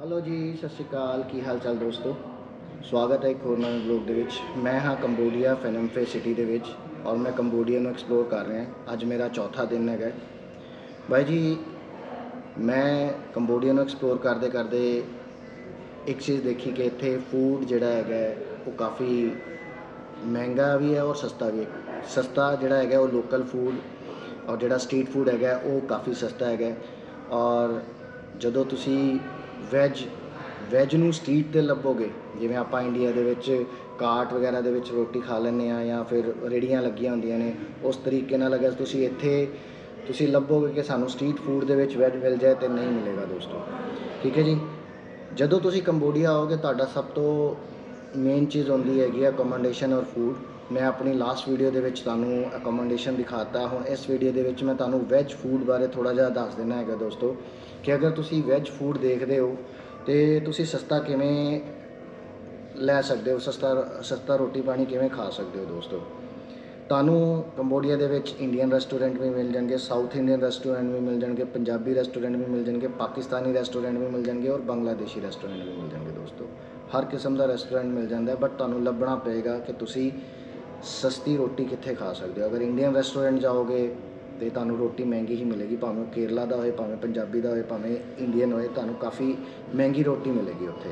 Hello ਜੀ, ਸਤਿ ਸ਼੍ਰੀ ਅਕਾਲ। ਕੀ ਹਾਲ ਚਾਲ ਦੋਸਤੋ? ਸਵਾਗਤ ਹੈ ਇੱਕ ਹੋਰ ਨਵੇਂ ਵਲੌਗ ਦੇ ਵਿੱਚ। ਮੈਂ ਹਾਂ ਕੰਬੋਡੀਆ ਫੇ ਸਿਟੀ ਦੇ ਵਿੱਚ ਔਰ ਮੈਂ ਕੰਬੋਡੀਆ ਨੂੰ ਐਕਸਪਲੋਰ ਕਰ ਰਿਹਾ ਅੱਜ ਮੇਰਾ ਚੌਥਾ ਦਿਨ ਹੈਗਾ ਬਾਈ ਜੀ, ਮੈਂ ਕੰਬੋਡੀਆ ਨੂੰ ਐਕਸਪਲੋਰ ਕਰਦੇ ਕਰਦੇ ਇੱਕ ਚੀਜ਼ ਦੇਖੀ ਕਿ ਇੱਥੇ ਫੂਡ ਜਿਹੜਾ ਹੈਗਾ ਉਹ ਕਾਫੀ ਮਹਿੰਗਾ ਵੀ ਹੈ ਔਰ ਸਸਤਾ ਵੀ ਹੈ। ਸਸਤਾ ਜਿਹੜਾ ਹੈਗਾ ਉਹ ਲੋਕਲ ਫੂਡ ਔਰ ਜਿਹੜਾ ਸਟਰੀਟ ਫੂਡ ਹੈਗਾ ਉਹ ਕਾਫੀ ਸਸਤਾ ਹੈਗਾ ਔਰ ਜਦੋਂ ਤੁਸੀਂ ਵੈਜ ਵੈਜ ਨੂੰ ਸਟਰੀਟ ਤੇ ਲੱਭੋਗੇ। ਜਿਵੇਂ ਆਪਾਂ ਇੰਡੀਆ ਦੇ ਵਿੱਚ ਕਾਟ ਵਗੈਰਾ ਦੇ ਵਿੱਚ ਰੋਟੀ ਖਾ ਲੈਂਦੇ ਆ ਜਾਂ ਫਿਰ ਰੇੜੀਆਂ ਲੱਗੀਆਂ ਹੁੰਦੀਆਂ ਨੇ, ਉਸ ਤਰੀਕੇ ਨਾਲ ਅਗਰ ਤੁਸੀਂ ਇੱਥੇ, ਤੁਸੀਂ ਲੱਭੋਗੇ ਕਿ ਸਾਨੂੰ ਸਟਰੀਟ ਫੂਡ ਦੇ ਵਿੱਚ ਵੈਜ ਮਿਲ ਜਾਏ ਤੇ ਨਹੀਂ ਮਿਲੇਗਾ ਦੋਸਤੋ। ਠੀਕ ਹੈ ਜੀ? ਜਦੋਂ ਤੁਸੀਂ ਕੰਬੋਡੀਆ ਆਓਗੇ, ਤੁਹਾਡਾ ਸਭ ਤੋਂ ਮੇਨ ਚੀਜ਼ ਹੁੰਦੀ ਹੈਗੀ ਅਕੋਮੋਡੇਸ਼ਨ ਔਰ ਫੂਡ ਮੈਂ ਆਪਣੀ ਲਾਸਟ ਵੀਡੀਓ ਦੇ ਵਿੱਚ ਤੁਹਾਨੂੰ ਅਕੋਮੋਡੇਸ਼ਨ ਦਿਖਾਤਾ। ਹੁਣ ਇਸ ਵੀਡੀਓ ਦੇ ਵਿੱਚ ਮੈਂ ਤੁਹਾਨੂੰ ਵੈਜ ਫੂਡ ਬਾਰੇ ਥੋੜਾ ਜਿਹਾ ਦੱਸ ਦੇਣਾ ਹੈਗਾ ਦੋਸਤੋ। ਕਿ ਅਗਰ ਤੁਸੀਂ ਵੈਜ ਫੂਡ ਦੇਖਦੇ ਹੋ, ਤੇ ਤੁਸੀਂ ਸਸਤਾ ਕਿਵੇਂ ਲੈ ਸਕਦੇ ਹੋ? ਸਸਤਾ ਸਸਤਾ ਰੋਟੀ ਪਾਣੀ ਕਿਵੇਂ ਖਾ ਸਕਦੇ ਹੋ ਦੋਸਤੋ? ਤੁਹਾਨੂੰ ਕੰਬੋਡੀਆ ਦੇ ਵਿੱਚ ਇੰਡੀਅਨ ਰੈਸਟੋਰੈਂਟ ਵੀ ਮਿਲ ਜਾਣਗੇ ਸਾਊਥ ਇੰਡੀਅਨ ਰੈਸਟੋਰੈਂਟ ਵੀ ਮਿਲ ਜਾਣਗੇ, ਪੰਜਾਬੀ ਰੈਸਟੋਰੈਂਟ ਵੀ ਮਿਲ ਜਾਣਗੇ, ਪਾਕਿਸਤਾਨੀ ਰੈਸਟੋਰੈਂਟ ਵੀ ਮਿਲ ਜਾਣਗੇ ਔਰ ਬੰਗਲਾਦੇਸ਼ੀ ਰੈਸਟੋਰੈਂਟ ਵੀ ਮਿਲ ਜਾਣਗੇ ਦੋਸਤੋ। ਹਰ ਕਿਸਮ ਦਾ ਰੈਸਟੋਰੈਂਟ ਮਿਲ ਜਾਂਦਾ ਹੈ ਬਟ ਤੁਹਾਨੂੰ ਲੱਭਣਾ ਪਏਗਾ ਕਿ ਤੁਸੀਂ ਸਸਤੀ ਰੋਟੀ ਕਿੱਥੇ ਖਾ ਸਕਦੇ ਹੋ। ਅਗਰ ਇੰਡੀਅਨ ਰੈਸਟੋਰੈਂਟ ਜਾਓਗੇ ਤੇ ਤੁਹਾਨੂੰ ਰੋਟੀ ਮਹਿੰਗੀ ਹੀ ਮਿਲੇਗੀ, ਭਾਵੇਂ ਉਹ ਕੇਰਲਾ ਦਾ ਹੋਏ, ਭਾਵੇਂ ਪੰਜਾਬੀ ਦਾ ਹੋਏ, ਭਾਵੇਂ ਇੰਡੀਅਨ ਹੋਏ, ਤੁਹਾਨੂੰ ਕਾਫੀ ਮਹਿੰਗੀ ਰੋਟੀ ਮਿਲੇਗੀ ਉੱਥੇ।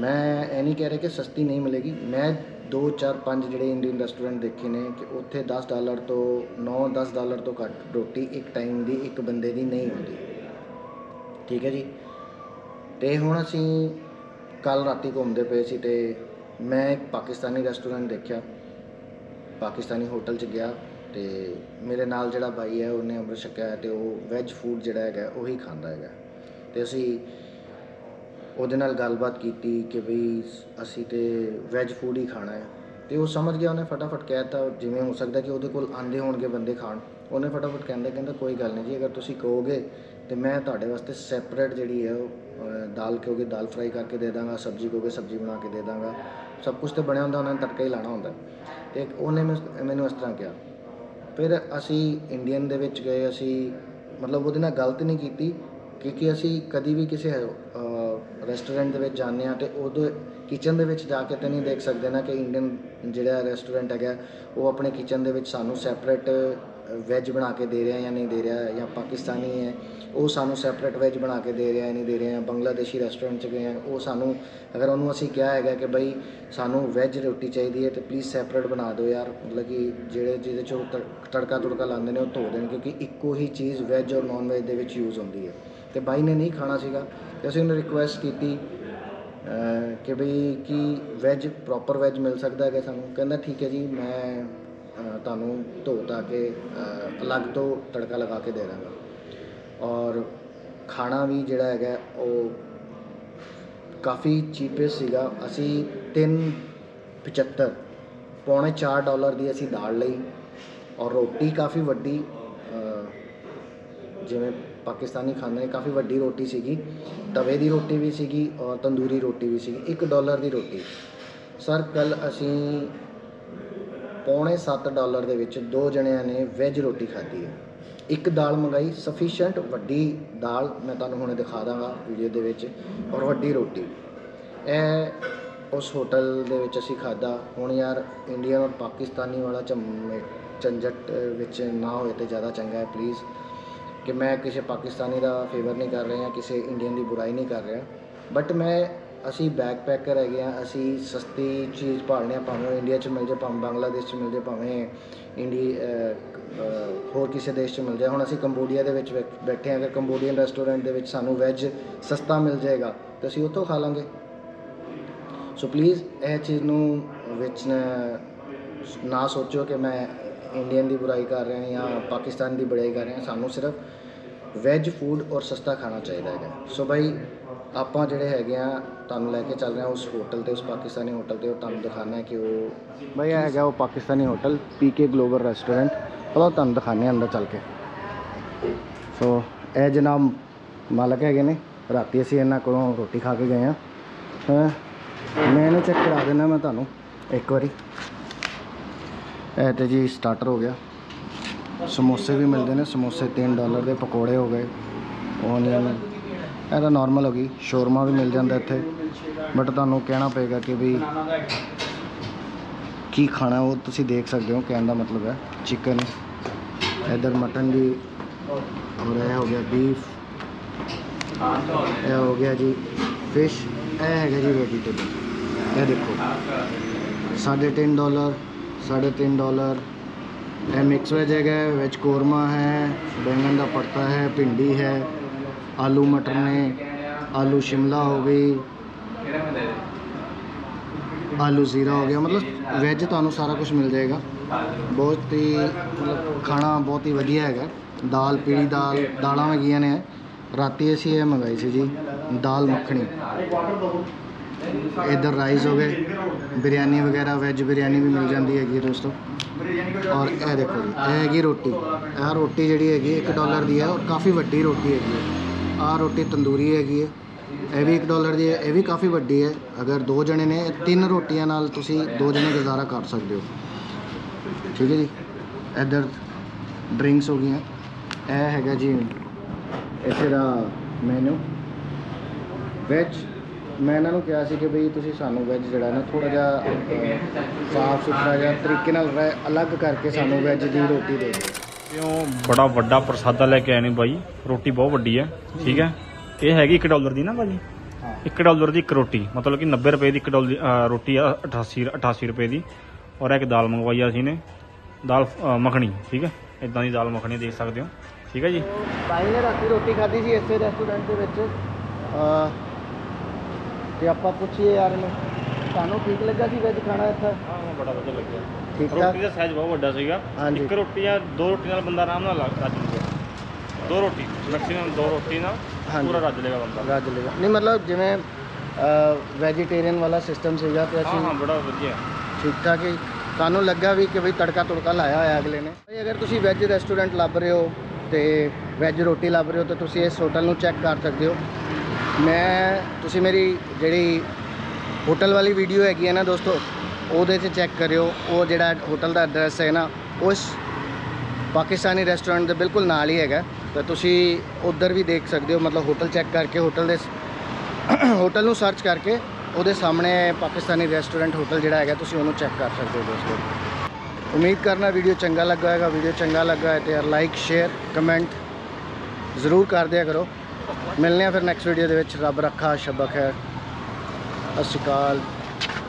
ਮੈਂ ਇਹ ਨਹੀਂ ਕਹਿ ਰਿਹਾ ਕਿ ਸਸਤੀ ਨਹੀਂ ਮਿਲੇਗੀ। ਮੈਂ 2 4 5 ਜਿਹੜੇ ਇੰਡੀਅਨ ਰੈਸਟੋਰੈਂਟ ਦੇਖੇ ਨੇ ਕਿ ਉੱਥੇ 10 ਡਾਲਰ ਤੋਂ 9 10 ਡਾਲਰ ਤੋਂ ਘੱਟ ਰੋਟੀ ਇੱਕ ਟਾਈਮ ਦੀ ਇੱਕ ਬੰਦੇ ਦੀ ਨਹੀਂ ਹੁੰਦੀ। ਠੀਕ ਹੈ ਜੀ? ਤੇ ਹੁਣ ਅਸੀਂ ਕੱਲ ਰਾਤੀ ਘੁੰਮਦੇ ਪਏ ਸੀ ਤੇ ਮੈਂ ਇੱਕ ਪਾਕਿਸਤਾਨੀ ਰੈਸਟੋਰੈਂਟ ਦੇਖਿਆ। ਪਾਕਿਸਤਾਨੀ ਹੋਟਲ 'ਚ ਗਿਆ। ਤੇ ਮੇਰੇ ਨਾਲ ਜਿਹੜਾ ਬਾਈ ਹੈ, ਉਹਨੇ ਅੰਮ੍ਰਿਤ ਛਕਿਆ ਹੈ ਤੇ ਉਹ ਵੈਜ ਫੂਡ ਜਿਹੜਾ ਹੈਗਾ, ਉਹੀ ਖਾਂਦਾ ਹੈਗਾ। ਤੇ ਅਸੀਂ ਉਹਦੇ ਨਾਲ ਗੱਲਬਾਤ ਕੀਤੀ ਕਿ ਬਈ ਅਸੀਂ ਤੇ ਵੈਜ ਫੂਡ ਹੀ ਖਾਣਾ ਹੈ। ਤੇ ਉਹ ਸਮਝ ਗਿਆ, ਉਹਨੇ ਫਟਾਫਟ ਕਹਿਤਾ, ਜਿਵੇਂ ਹੋ ਸਕਦਾ ਕਿ ਉਹਦੇ ਕੋਲ ਆਂਦੇ ਹੋਣਗੇ ਬੰਦੇ ਖਾਣ। ਉਹਨੇ ਫਟਾਫਟ ਕਹਿੰਦੇ, ਕਹਿੰਦਾ ਕੋਈ ਗੱਲ ਨਹੀਂ ਜੀ, ਅਗਰ ਤੁਸੀਂ ਕਹੋਗੇ ਤੇ ਮੈਂ ਤੁਹਾਡੇ ਵਾਸਤੇ ਸੈਪਰੇਟ ਜਿਹੜੀ ਹੈ ਉਹ ਦਾਲ ਕਹੋਗੇ, ਦਾਲ ਫਰਾਈ ਕਰਕੇ ਦੇ ਦਾਂਗਾ, ਸਬਜ਼ੀ ਕਹੋਗੇ, ਸਬਜ਼ੀ ਬਣਾ ਕੇ ਦੇ ਦਾਂਗਾ। ਸਭ ਕੁਝ ਤੇ ਬਣਿਆ ਹੁੰਦਾ, ਉਹਨਾਂ ਨੇ ਤੜਕਾ ਹੀ ਲਾਣਾ ਹੁੰਦਾ। ਤੇ ਉਹਨੇ ਮੈਸ- ਮੈਨੂੰ ਇਸ ਤਰ੍ਹਾਂ ਕਿਹਾ। ਫਿਰ ਅਸੀਂ ਇੰਡੀਅਨ ਦੇ ਵਿੱਚ ਗਏ, ਅਸੀਂ ਮਤਲਬ ਉਹਦੇ ਨਾਲ ਗਲਤ ਨਹੀਂ ਕੀਤੀ, ਕਿਉਂਕਿ ਅਸੀਂ ਕਦੀ ਵੀ ਕਿਸੇ ਰੈਸਟੋਰੈਂਟ ਦੇ ਵਿੱਚ ਜਾਂਦੇ ਆ ਤੇ ਉਹਦੇ ਕਿਚਨ ਦੇ ਵਿੱਚ ਜਾ ਕੇ ਤਾਂ ਨਹੀਂ ਦੇਖ ਸਕਦੇ ਨਾ ਕਿ ਇੰਡੀਅਨ ਜਿਹੜਾ ਰੈਸਟੋਰੈਂਟ ਹੈਗਾ, ਉਹ ਆਪਣੇ ਕਿਚਨ ਦੇ ਵਿੱਚ ਸਾਨੂੰ ਸੈਪਰੇਟ ਵੈਜ ਬਣਾ ਕੇ ਦੇ ਰਿਹਾ ਜਾਂ ਨਹੀਂ ਦੇ ਰਿਹਾ। ਪਾਕਿਸਤਾਨੀ ਹੈ, ਉਹ ਸਾਨੂੰ ਸੈਪਰੇਟ ਵੈਜ ਬਣਾ ਕੇ ਦੇ ਰਿਹਾ ਨਹੀਂ ਦੇ ਰਿਹਾ, ਬੰਗਲਾਦੇਸ਼ੀ ਰੈਸਟੋਰੈਂਟ 'ਚ ਗਏ ਆ ਉਹ ਸਾਨੂੰ, ਅਗਰ ਉਹਨੂੰ ਅਸੀਂ ਕਿਹਾ ਹੈਗਾ ਕਿ ਬਈ ਸਾਨੂੰ ਵੈਜ ਰੋਟੀ ਚਾਹੀਦੀ ਹੈ, ਤੇ ਪਲੀਜ਼ ਸੈਪਰੇਟ ਬਣਾ ਦਿਓ ਯਾਰ, ਮਤਲਬ ਕਿ ਜਿਹੜੇ ਜਿਹਦੇ 'ਚ ਉਹ ਤੜ- ਤੜਕਾ ਤੁੜਕਾ ਲਾਉਂਦੇ ਨੇ ਉਹ ਧੋ ਦੇਣ, ਕਿਉਂਕਿ ਇੱਕੋ ਹੀ ਚੀਜ਼ ਵੈਜ ਔਰ ਨਾਨ ਵੈਜ ਦੇ ਵਿੱਚ ਯੂਜ਼ ਹੁੰਦੀ ਹੈ। ਤੇ ਬਾਈ ਨੇ ਨਹੀਂ ਖਾਣਾ ਸੀਗਾ, ਤੇ ਅਸੀਂ ਉਹਨੂੰ ਰਿਕੁਐਸਟ ਕੀਤੀ ਕਿ ਬਈ ਕੀ ਵੈਜ ਪ੍ਰੋਪਰ ਵੈਜ ਮਿਲ ਸਕਦਾ ਹੈਗਾ ਸਾਨੂੰ? ਕਹਿੰਦਾ ਠੀਕ ਹੈ ਜੀ, ਮੈਂ ਤੁਹਾਨੂੰ ਧੋ ਧਾ ਕੇ ਅਲੱਗ ਤੋਂ ਤੜਕਾ ਲਗਾ ਕੇ ਦੇ ਦਾਂਗਾ। ਔਰ ਖਾਣਾ ਵੀ ਜਿਹੜਾ ਹੈਗਾ, ਉਹ ਕਾਫੀ ਚੀਪੈਸਟ ਸੀਗਾ। ਅਸੀਂ 375 ਪੌਣੇ 4 ਡਾਲਰ ਦੀ ਅਸੀਂ ਦਾਲ ਲਈ। ਔਰ ਰੋਟੀ ਕਾਫੀ ਵੱਡੀ ਜਿਵੇਂ ਪਾਕਿਸਤਾਨੀ ਖਾਂਦੇ ਨੇ, ਕਾਫੀ ਵੱਡੀ ਰੋਟੀ ਸੀਗੀ। ਤਵੇ ਦੀ ਰੋਟੀ ਵੀ ਸੀਗੀ ਔਰ ਤੰਦੂਰੀ ਰੋਟੀ ਵੀ ਸੀਗੀ। 1 ਡਾਲਰ ਦੀ ਰੋਟੀ। ਸਰ ਕੱਲ ਅਸੀਂ ਪੌਣੇ 7 ਡਾਲਰ ਦੇ ਵਿੱਚ ਦੋ ਜਣਿਆਂ ਨੇ ਵੈਜ ਰੋਟੀ ਖਾਧੀ ਹੈ। ਇੱਕ ਦਾਲ ਮੰਗਾਈ ਸਫੀਸ਼ੀਐਂਟ ਵੱਡੀ ਦਾਲ ਮੈਂ ਤੁਹਾਨੂੰ ਹੁਣੇ ਦਿਖਾ ਦਾਂਗਾ ਵੀਡੀਓ ਦੇ ਵਿੱਚ, ਔਰ ਵੱਡੀ ਰੋਟੀ। ਇਹ ਉਸ ਹੋਟਲ ਦੇ ਵਿੱਚ ਅਸੀਂ ਖਾਦਾ ਹੁਣ ਯਾਰ ਇੰਡੀਅਨ ਔਰ ਪਾਕਿਸਤਾਨੀ ਵਾਲਾ ਝੰਮੇ ਝੰਜਟ ਵਿੱਚ ਨਾ ਹੋਏ ਤੇ ਜ਼ਿਆਦਾ ਚੰਗਾ ਹੈ ਪਲੀਜ਼ ਕਿ ਮੈਂ ਕਿਸੇ ਪਾਕਿਸਤਾਨੀ ਦਾ ਫੇਵਰ ਨਹੀਂ ਕਰ ਰਿਹਾ ਕਿਸੇ ਇੰਡੀਅਨ ਦੀ ਬੁਰਾਈ ਨਹੀਂ ਕਰ ਰਿਹਾ। ਬਟ ਮੈਂ ਅਸੀਂ ਬੈਕਪੈਕਰ ਹੈਗੇ ਆ ਅਸੀਂ ਸਸਤੀ ਚੀਜ਼ ਭਾਲਦੇ ਆ ਭਾਵੇਂ ਇੰਡੀਆ 'ਚ ਮਿਲ ਜਾਏ, ਭਾਵੇਂ ਬੰਗਲਾਦੇਸ਼ 'ਚ ਮਿਲ ਜਾਏ, ਭਾਵੇਂ ਇੰਡੀ ਹੋਰ ਕਿਸੇ ਦੇਸ਼ 'ਚ ਮਿਲ ਜਾਏ। ਹੁਣ ਅਸੀਂ ਕੰਬੋਡੀਆ ਦੇ ਵਿੱਚ ਬੈਠੇ ਹਾਂ, ਅਗਰ ਕੰਬੋਡੀਅਨ ਰੈਸਟੋਰੈਂਟ ਦੇ ਵਿੱਚ ਸਾਨੂੰ ਵੈਜ ਸਸਤਾ ਮਿਲ ਜਾਏਗਾ, ਤਾਂ ਅਸੀਂ ਉੱਥੋਂ ਖਾ ਲਾਂਗੇ। ਸੋ ਪਲੀਜ਼ ਇਹ ਚੀਜ਼ ਨੂੰ ਵਿੱਚ ਨਾ- ਨਾ ਸੋਚੋ ਕਿ ਮੈਂ ਇੰਡੀਅਨ ਦੀ ਬੁਰਾਈ ਕਰ ਰਿਹਾ ਜਾਂ ਪਾਕਿਸਤਾਨ ਦੀ ਬੁਰਾਈ ਕਰ ਰਿਹਾ। ਸਾਨੂੰ ਸਿਰਫ ਵੈਜ ਫੂਡ ਔਰ ਸਸਤਾ ਖਾਣਾ ਚਾਹੀਦਾ ਹੈਗਾ। ਸੋ ਭਾਈ ਆਪਾਂ ਜਿਹੜੇ ਹੈਗੇ ਆ ਤੁਹਾਨੂੰ ਲੈ ਕੇ ਚੱਲ ਰਿਹਾ ਉਸ ਹੋਟਲ ਤੇ ਉਸ ਪਾਕਿਸਤਾਨੀ ਹੋਟਲ ਤੇ ਉਹ ਤੁਹਾਨੂੰ ਦਿਖਾਣਾ ਹੈ ਕਿ ਉਹ ਭਾਈ ਇਹ ਹੈਗਾ ਉਹ Pakistani hotel PK global restaurant. ਉਹ ਤੁਹਾਨੂੰ ਦਿਖਾਣੇ ਅੰਦਰ ਚੱਲ ਕੇ। ਸੋ ਇਹ ਜਨਾਬ ਮਾਲਕ ਹੈਗੇ ਨੇ। ਰਾਤੀ ਅਸੀਂ ਇਹਨਾਂ ਕੋਲੋਂ ਰੋਟੀ ਖਾ ਕੇ ਗਏ ਆ ਹਾਂ? ਮੈਂ ਇਹਨੂੰ ਚੈੱਕ ਕਰਾ ਦੇਣਾ ਮੈਂ ਤੁਹਾਨੂੰ, ਇੱਕ ਵਾਰੀ। ਇਹ ਤੇ ਜੀ ਸਟਾਰਟਰ ਹੋ ਗਿਆ। ਸਮੋਸੇ ਵੀ ਮਿਲਦੇ ਨੇ, ਸਮੋਸੇ 3 ਡਾਲਰ ਦੇ ਪਕੌੜੇ ਹੋ ਗਏ। ਓਨੀਅਨ ਇਹ ਤਾਂ ਨਾਰਮਲ ਹੋ ਗਈ। ਸ਼ੋਰਮਾ ਵੀ ਮਿਲ ਜਾਂਦਾ ਇੱਥੇ। ਬਟ ਤੁਹਾਨੂੰ ਕਹਿਣਾ ਪਏਗਾ ਕਿ ਵੀ ਕੀ ਖਾਣਾ ਉਹ ਤੁਸੀਂ ਦੇਖ ਸਕਦੇ ਹੋ, ਕਹਿਣ ਦਾ ਮਤਲਬ ਹੈ ਚਿਕਨ ਇਧਰ ਮਟਨ ਵੀ ਔਰ ਇਹ ਹੋ ਗਿਆ ਬੀਫ ਇਹ ਹੋ ਗਿਆ ਜੀ ਫਿਸ਼ ਇਹ ਹੈਗਾ ਜੀ ਵੈਜੀਟੇਬਲ ਇਹ ਦੇਖੋ। ਸਾਢੇ ਤਿੰਨ ਡਾਲਰ ਸਾਢੇ ਤਿੰਨ ਡਾਲਰ ਇਹ ਮਿਕਸ ਵੈਜ ਹੈਗਾ ਵੈਜ ਕੋਰਮਾ ਹੈ, ਬੈਂਗਣ ਦਾ ਪੜਤਾ ਹੈ, ਭਿੰਡੀ ਹੈ। ਆਲੂ ਮਟਰ ਨੇ, ਆਲੂ ਸ਼ਿਮਲਾ ਹੋ ਗਈ। ਆਲੂ ਜ਼ੀਰਾ ਹੋ ਗਿਆ, ਮਤਲਬ ਵੈਜ ਤੁਹਾਨੂੰ ਸਾਰਾ ਕੁਝ ਮਿਲ ਜਾਏਗਾ। ਬਹੁਤ ਹੀ, ਮਤਲਬ ਖਾਣਾ ਬਹੁਤ ਹੀ ਵਧੀਆ ਹੈਗਾ। ਦਾਲ, ਪੀਲੀ ਦਾਲ, ਦਾਲਾਂ ਹੈਗੀਆਂ ਨੇ। ਰਾਤੀ ਅਸੀਂ ਇਹ ਮੰਗਾਈ ਸੀ ਜੀ, ਦਾਲ ਮੱਖਣੀ। ਇਧਰ ਰਾਈਸ ਹੋ ਗਏ, ਬਿਰਿਆਨੀ ਵਗੈਰਾ ਵੈਜ ਬਿਰਿਆਨੀ ਵੀ ਮਿਲ ਜਾਂਦੀ ਹੈਗੀ ਹੈ ਦੋਸਤੋ। ਔਰ ਇਹ ਦੇਖੋ ਜੀ, ਇਹ ਹੈਗੀ ਰੋਟੀ। ਇਹ ਰੋਟੀ ਜਿਹੜੀ ਹੈਗੀ 1 ਡਾਲਰ ਦੀ ਹੈ ਔਰ ਕਾਫੀ ਵੱਡੀ ਰੋਟੀ ਹੈਗੀ ਹੈ। ਆਹ ਰੋਟੀ ਤੰਦੂਰੀ ਹੈਗੀ ਹੈ। ਇਹ ਵੀ 1 ਡਾਲਰ ਦੀ ਹੈ, ਇਹ ਵੀ ਕਾਫੀ ਵੱਡੀ ਹੈ। ਅਗਰ ਦੋ ਜਣੇ ਨੇ, ਤਿੰਨ ਰੋਟੀਆਂ ਨਾਲ ਤੁਸੀਂ ਦੋ ਜਣੇ ਗੁਜ਼ਾਰਾ ਕਰ ਸਕਦੇ ਹੋ। ਠੀਕ ਹੈ ਜੀ। ਇੱਧਰ ਡਰਿੰਕਸ ਹੋ ਗਈਆਂ। ਇਹ ਹੈਗਾ ਜੀ ਇੱਥੇ ਦਾ ਮੈਨੂ ਵੈਜ ਮੈਂ ਇਹਨਾਂ ਨੂੰ ਕਿਹਾ ਸੀ ਕਿ ਬਈ ਤੁਸੀਂ ਸਾਨੂੰ ਵੈਜ ਜਿਹੜਾ ਨਾ ਥੋੜਾ ਜਿਹਾ ਸਾਫ਼ ਸੁਥਰਾ ਜਿਹਾ ਤਰੀਕੇ ਨਾਲ ਰਹਿ- ਅਲੱਗ ਕਰਕੇ ਸਾਨੂੰ ਵੈਜ ਦੀ ਰੋਟੀ ਦੇ ਦਿਓ। ਕਿਉਂ ਬੜਾ ਵੱਡਾ ਪ੍ਰਸਾਦਾ ਲੈ ਕੇ ਆਏ ਨੇ ਬਾਈ। ਰੋਟੀ ਬਹੁਤ ਵੱਡੀ ਹੈ ਠੀਕ ਹੈ। ਇਹ ਹੈਗੀ 1 ਡਾਲਰ ਦੀ ਨਾ ਹਾਂ। 1 ਡਾਲਰ ਦੀ ਇੱਕ ਰੋਟੀ ਮਤਲਬ ਕਿ 90 ਰੁਪਏ ਦੀ ਇੱਕ ਡਾਲਰ ਦੀ, ਰੋਟੀ ਆ 88 88 ਰੁਪਏ ਦੀ। ਔਰ ਇੱਕ ਦਾਲ ਮੰਗਵਾਈ ਆ ਅਸੀਂ ਨੇ ਦਾਲ ਮੱਖਣੀ ਠੀਕ ਹੈ। ਇਦਾਂ ਦੀ ਦਾਲ ਮੱਖਣੀ ਦੇਖ ਸਕਦੇ ਹੋ ਠੀਕ ਹੈ ਜੀ। ਭਾਈ ਨੇ ਰਾਤੀ ਰੋਟੀ ਖਾਧੀ ਸੀ ਇਸੇ ਰੈਸਟੋਰੈਂਟ ਦੇ ਵਿੱਚ। ਅਹ, ਤੇ ਆਪਾਂ ਪੁੱਛੀਏ ਯਾਰ ਨੂੰ। ਤੁਹਾਨੂੰ ਠੀਕ ਲੱਗਾ ਸੀ ਵੈਜ ਖਾਣਾ ਇੱਥੇ? ਹਾਂ ਹਾਂ ਬੜਾ ਵਧੀਆ ਲੱਗਿਆ। ਠੀਕ ਠਾਕ ਰੋਟੀ ਦਾ ਸਾਈਜ਼ ਬਹੁਤ ਵੱਡਾ ਸੀਗਾ। ਹਾਂਜੀ। ਇੱਕ ਰੋਟੀ ਆ ਦੋ ਰੋਟੀ ਨਾਲ ਬੰਦਾ ਆਰਾਮ ਨਾਲ ਰੱਜ ਲੂਗਾ ਦੋ ਰੋਟੀ ਮੈਕਸਿਮਮ ਦੋ ਰੋਟੀ ਨਾਲ ਹਾਂਜੀ। ਪੂਰਾ ਰੱਜ ਲੇਗਾ ਬੰਦਾ। ਰੱਜ ਲੇਗਾ ਨਹੀਂ ਮਤਲਬ ਜਿਵੇਂ ਵੈਜੀਟੇਰੀਅਨ ਵਾਲਾ ਸਿਸਟਮ ਸੀਗਾ ਤੇ ਹਾਂ ਅਸੀਂ ਹਾਂ ਬੜਾ ਵਧੀਆ। ਠੀਕ ਠਾਕ ਹੀ। ਸਾਨੂੰ ਲੱਗਾ ਵੀ ਕਿ ਬਈ ਤੜਕਾ ਤੁੜਕਾ ਲਾਇਆ ਹੋਇਆ ਅਗਲੇ ਨੇ। ਭਾਈ ਅਗਰ ਤੁਸੀਂ ਵੈਜ ਰੈਸਟੋਰੈਂਟ ਲੱਭ ਰਹੇ ਹੋ ਤੇ ਵੈਜ ਰੋਟੀ ਲੱਭ ਰਹੇ ਹੋ ਤਾਂ ਤੁਸੀਂ ਇਸ ਹੋਟਲ ਨੂੰ ਚੈੱਕ ਕਰ ਸਕਦੇ ਹੋ। ਮੈਂ ਤੁਸੀਂ ਮੇਰੀ ਜਿਹੜੀ ਹੋਟਲ ਵਾਲੀ ਵੀਡੀਓ ਹੈਗੀ ਹੈ ਨਾ ਦੋਸਤੋ, ਉਹਦੇ 'ਚ ਚੈੱਕ ਕਰਿਓ, ਉਹ ਜਿਹੜਾ ਹੋਟਲ ਦਾ ਐਡਰੈਸ ਹੈ ਨਾ, ਉਸ ਪਾਕਿਸਤਾਨੀ ਰੈਸਟੋਰੈਂਟ ਦੇ ਬਿਲਕੁਲ ਨਾਲ ਹੀ ਹੈਗਾ। ਤਾਂ ਤੁਸੀਂ ਉੱਧਰ ਵੀ ਦੇਖ ਸਕਦੇ ਹੋ, ਮਤਲਬ ਹੋਟਲ ਚੈੱਕ ਕਰਕੇ ਹੋਟਲ ਦੇ ਹੋਟਲ ਨੂੰ ਸਰਚ ਕਰਕੇ, ਉਹਦੇ ਸਾਹਮਣੇ ਪਾਕਿਸਤਾਨੀ ਰੈਸਟੋਰੈਂਟ ਹੋਟਲ ਜਿਹੜਾ ਹੈਗਾ, ਤੁਸੀਂ ਉਹਨੂੰ ਚੈੱਕ ਕਰ ਸਕਦੇ ਹੋ ਦੋਸਤੋ। ਉਮੀਦ ਕਰਨਾ ਵੀਡੀਓ ਚੰਗਾ ਲੱਗਾ ਹੋਵੇਗਾ ਵੀਡੀਓ ਚੰਗਾ ਲੱਗਾ ਹੈ ਤੇ ਯਾਰ ਲਾਈਕ ਸ਼ੇਅਰ ਕਮੈਂਟ ਜ਼ਰੂਰ ਕਰ ਦਿਆ ਕਰੋ। ਮਿਲਨੇ ਆ ਫਿਰ ਨੈਕਸਟ ਵੀਡੀਓ ਦੇ ਵਿੱਚ। ਰੱਬ ਰੱਖਾ, ਸ਼ਬਕ ਹੈ। ਅਕਾਲ।